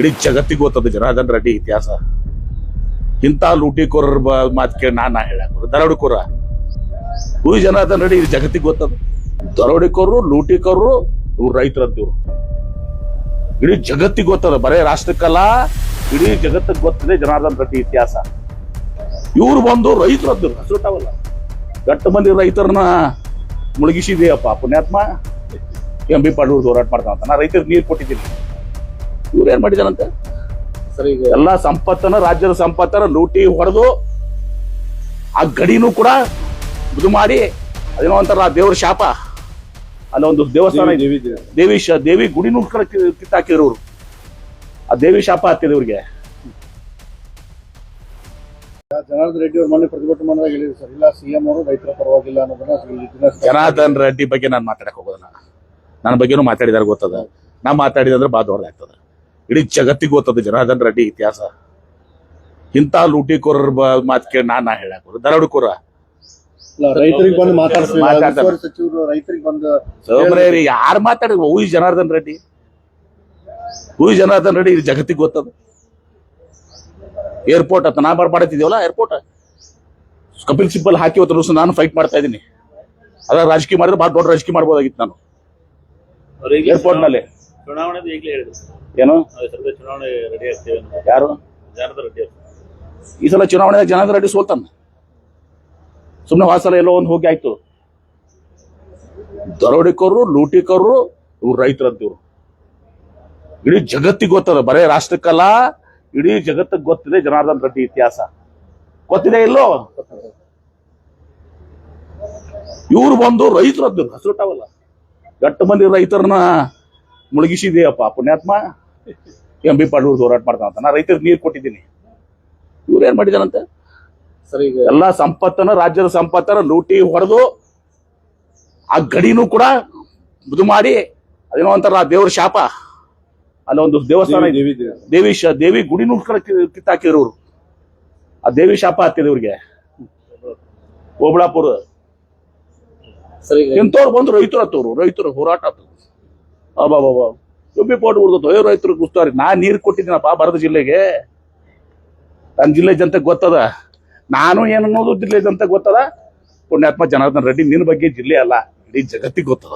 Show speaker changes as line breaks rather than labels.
ಇಡೀ ಜಗತ್ತಿಗೆ ಗೊತ್ತದ ಜನಾರ್ದನ್ ರೆಡ್ಡಿ ಇತಿಹಾಸ. ಇಂಥ ಲೂಟಿಕೋರರ ಮಾತು ಕೇಳಿ ನಾನು ನಾ ಹೇಳಕ್ ದರೋಡಿಕೋರ. ಹೂ ಜನಾರ್ದನ್ ರೆಡ್ಡಿ ಇದು ಜಗತ್ತಿಗೆ ಗೊತ್ತದ. ದರೋಡಿಕೋರರು ಲೂಟಿಕೋರರು ಇವ್ರು ರೈತರಂತಿವ್ರು. ಇಡೀ ಜಗತ್ತಿಗೆ ಗೊತ್ತದ. ಬರೇ ರಾಷ್ಟ್ರಕ್ಕಲ್ಲ ಇಡೀ ಜಗತ್ತಿಗೆ ಗೊತ್ತದೆ ಜನಾರ್ದನ್ ರೆಡ್ಡಿ ಇತಿಹಾಸ. ಇವ್ರು ಬಂದು ರೈತರದ್ದು ಹಸುಟಾವಲ್ಲ ಗಟ್ಟ ಮಂದಿ ರೈತರನ್ನ ಮುಳುಗಿಸಿದೆಯಪ್ಪ ಪುಣ್ಯಾತ್ಮ. ಎಂ ಬಿ ಪಾಟೀಲ್ ಹೋರಾಟ ನಾ ರೈತರಿಗೆ ನೀರು ಕೊಟ್ಟಿದ್ದೀನಿ. ಇವ್ರು ಏನ್ ಮಾಡಿದಾರಂತೆ?
ಸರ್ ಈಗ
ಎಲ್ಲಾ ಸಂಪತ್ತನ್ನ ರಾಜ್ಯದ ಸಂಪತ್ತನ್ನ ಲೂಟಿ ಹೊಡೆದು ಆ ಗಡಿನೂ ಕೂಡ ಇದು ಮಾಡಿ ಅದೇನೋ ಒಂಥರ ದೇವ್ರ ಶಾಪ. ಅಲ್ಲ ಒಂದು ದೇವಸ್ಥಾನ
ದೇವಿ ದೇವಿ
ದೇವಿ ಶ ದೇವಿ ಗುಡಿನೂ ಕೂಡ ಕಿತ್ತಾಕಿದ್ರು ಅವರು ಆ ದೇವಿ ಶಾಪ ಹತ್ತಿದೆ ಇವ್ರಿಗೆ.
ಜನಾರ್ದನ್ ರೆಡ್ಡಿ ಅವ್ರ ಮೊನ್ನೆ ಪ್ರತಿಭಟನೆ ಮಾಡಿದಾಗ ಹೇಳಿದ್ರು ಸರ್ ಇಲ್ಲ ಸಿಎಂ ಅವರು ರೈತರ ಪರವಾಗಿಲ್ಲ ಅನ್ನೋದನ್ನ
ಜನಾರ್ದನ್ ರೆಡ್ಡಿ ಬಗ್ಗೆ ನಾನು ಮಾತಾಡಕ್ ಹೋಗೋದಿಲ್ಲ. ನನ್ನ ಬಗ್ಗೆನೂ ಮಾತಾಡಿದಾರೆ ಗೊತ್ತದ. ನಾ ಮಾತಾಡಿದ್ರೆ ಬಾ ದೊಡ್ಡದಾಗ್ತದ. ಇಡೀ ಜಗತ್ತಿಗೆ ಗೊತ್ತದ ಜನಾರ್ದನ್ ರೆಡ್ಡಿ ಇತಿಹಾಸ. ಇಂಥ ಲೂಟಿಕೋರರ ಬ- ಮಾತು ಕೇಳಿ ನಾನು ನಾ ಹೇಳಕ್ ದರಡುಕೋರ.
ರೈತರಿಗೆ ಬಂದು
ಮಾತಾಡ್ತಾರೆ. ಯಾರು ಮಾತಾಡ ಹೂ ಜನಾರ್ದನ್ ರೆಡ್ಡಿ. ಹೂ ಜನಾರ್ದನ್ ರೆಡ್ಡಿ ಇದು ಜಗತ್ತಿಗೆ ಗೊತ್ತದ. ಏರ್ಪೋರ್ಟ್ ಅಂತ ನಾ ಬರ್ಬಾಡತಿದ್ದೀವಲ್ಲ ಏರ್ಪೋರ್ಟ್. ಕಪಿಲ್ ಸಿಬ್ಬಲ್ ಹಾಕಿ ಇವತ್ತು ದಿವಸ ನಾನು ಫೈಟ್ ಮಾಡ್ತಾ ಇದ್ದೀನಿ. ಅದ ರಾಜಕೀಯ ಮಾಡಿದ್ರೆ ಬಹಳ ದೊಡ್ಡ ರಾಜಕೀಯ ಮಾಡ್ಬೋದಾಗಿತ್ತು ನಾನು. ಏರ್ಪೋರ್ಟ್ನಲ್ಲಿ
ಚುನಾವಣೆ ಈಗಲೇ ಹೇಳಿದ್ರು.
ಏನು?
ಚುನಾವಣೆ ರೆಡಿ ಆಗ್ತೇವೆ
ಯಾರು?
ಜನಾರ್ದನ್ ರೆಡ್ಡಿ
ಈ ಸಲ ಚುನಾವಣೆ ಜನಾರ್ದನ್ ರೆಡ್ಡಿ ಸೋಲ್ತಾನ? ಸುಮ್ಮನೆ ವಾಸಲ ಎಲ್ಲೋ ಒಂದು ಹೋಗಿ ಆಯ್ತು. ದರೋಡಿಕರು ಲೂಟಿಕರು ಇವ್ರು ರೈತರಂತಿವ್ರು. ಇಡೀ ಜಗತ್ತಿಗೆ ಗೊತ್ತದ ಬರೇ ರಾಷ್ಟ್ರಕ್ಕಲ್ಲ ಇಡೀ ಜಗತ್ತಿಗೆ ಗೊತ್ತಿದೆ ಜನಾರ್ದನ್ ರೆಡ್ಡಿ ಇತಿಹಾಸ. ಗೊತ್ತಿದೆ ಇಲ್ಲೋ? ಇವ್ರು ಬಂದು ರೈತರದ್ದು ಹಸಿರುಟಾವಲ್ಲ ಗಟ್ಟ ಮಂದಿ ರೈತರನ್ನ ಮುಳುಗಿಸಿದೆಯಪ್ಪ ಪುಣ್ಯಾತ್ಮ? ಎಂ ಬಿ ಪಾಟೀಲ್ ಹೋರಾಟ ಮಾಡ್ತಾನಂತ ನಾ ರೈತರಿಗೆ ನೀರು ಕೊಟ್ಟಿದ್ದೀನಿ. ಇವ್ರು ಏನ್ ಮಾಡಿದಾರಂತೆ?
ಸರಿ ಈಗ
ಎಲ್ಲಾ ಸಂಪತ್ತನ ರಾಜ್ಯದ ಸಂಪತ್ತನ ಲೂಟಿ ಹೊಡೆದು ಆ ಗಡಿನೂ ಕೂಡ ಇದು ಮಾಡಿ ಅದೇನೋ ಅಂತಾರ ದೇವ್ರ ಶಾಪ. ಅಲ್ಲ ಒಂದು ದೇವಸ್ಥಾನ
ದೇವಿ ದೇವಿ
ದೇವಿ. ಶ ದೇವಿ ಗುಡಿನೂ ಕಿತ್ತಾಕಿದ್ರು ಅವರು ಆ ದೇವಿ ಶಾಪ ಹತ್ತಿದೆ ಇವ್ರಿಗೆ. ಓಬಳಾಪುರ ಇಂಥವ್ರು ಬಂದು ರೈತರು ಹತ್ತವ್ರು ರೈತರು ಹೋರಾಟ ಆತು ಅಬ್ಬಾಬಾಬಾ ಎಂ ಪೋಟ್ ಹೊಡ್ದು ಅಯ್ಯೋ ರೈತರು ಕುಸ್ತಾರಿ. ನಾ ನೀರು ಕೊಟ್ಟಿದ್ದೀನಪ್ಪ ಬರದ ಜಿಲ್ಲೆಗೆ. ನನ್ನ ಜಿಲ್ಲೆ ಜನತೆ ಗೊತ್ತದ. ನಾನು ಏನು ಅನ್ನೋದು ಜಿಲ್ಲೆ ಜನತೆ ಗೊತ್ತದ. ಪುಣ್ಯಾತ್ಮ ಜನಾರ್ದನ್ ರೆಡ್ಡಿ ನಿನ್ನ ಬಗ್ಗೆ ಜಿಲ್ಲೆ ಅಲ್ಲ, ಇಡೀ ಜಗತ್ತಿಗೆ ಗೊತ್ತದ.